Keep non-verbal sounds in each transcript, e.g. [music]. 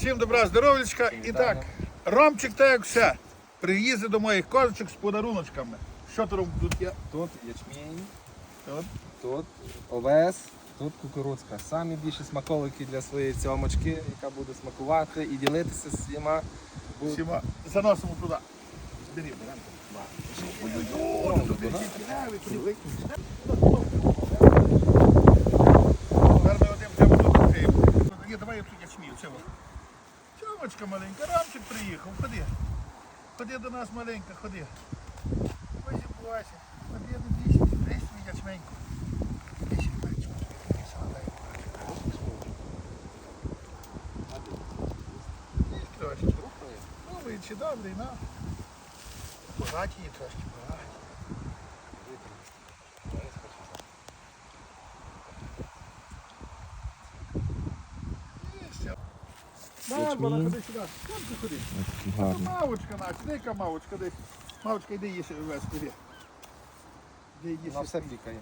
Всім добра, здоров'ячка. І так, Ромчик, так як все. Приїздив до моїх козочок з подаруночками. Що тут тут є? Тут ячмінь, Тут. тут овес, тут кукурудзка. Самі більші смаколики для своєї цьомочки, яка буде смакувати і ділитися з всіма. Бу- Всіма заносимо туди. Бери, ми один тут. Ні, давай я тут ячмію, цього. Чомочка маленька, Ромчик приїхав, ходи. Ходи до нас маленька, ходи. Ось бачиш. Ходи до більше, десь ячменьку. Трошки. Ну, ви чи добрий, на. Є трошки, багаті. Є ще. Барбара, ходи сюди. Там ти ходи. Гарно. Мавочка наша, дай-ка мавочка десь. Мавочка, йди їси весь, ходи. Йди їси. На все пікає.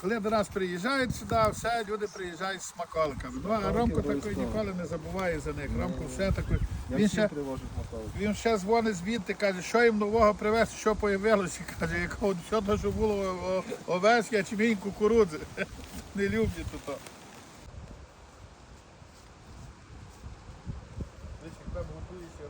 Коли до нас приїжджають сюди, все, люди приїжджають з смаколиками. Ну, а Ромко такої ніколи не забуває за них. Ромко все такий. Він ще, він ще дзвонить звідти, каже, що їм нового привезти, що появилося. Каже, якого все те, що було овес, ячмінь, кукурудзи. [laughs] Не люблять то.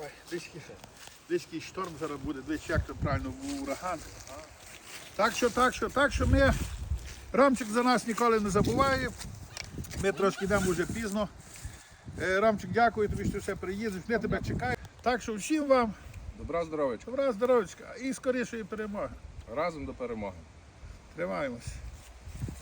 Давай. Дички шторм зараз буде, десь як то правильно був ураган. Так що, так що, так що ми. Рамчик за нас ніколи не забуває. Ми трошки йдемо вже пізно. Е, Рамчик, дякую тобі, що все приїздиш. Ми тебе чекаємо. Так що всім вам Добра здоров'ячка. добра здоров'ячка і скорішої перемоги. Разом до перемоги. Тримаємось.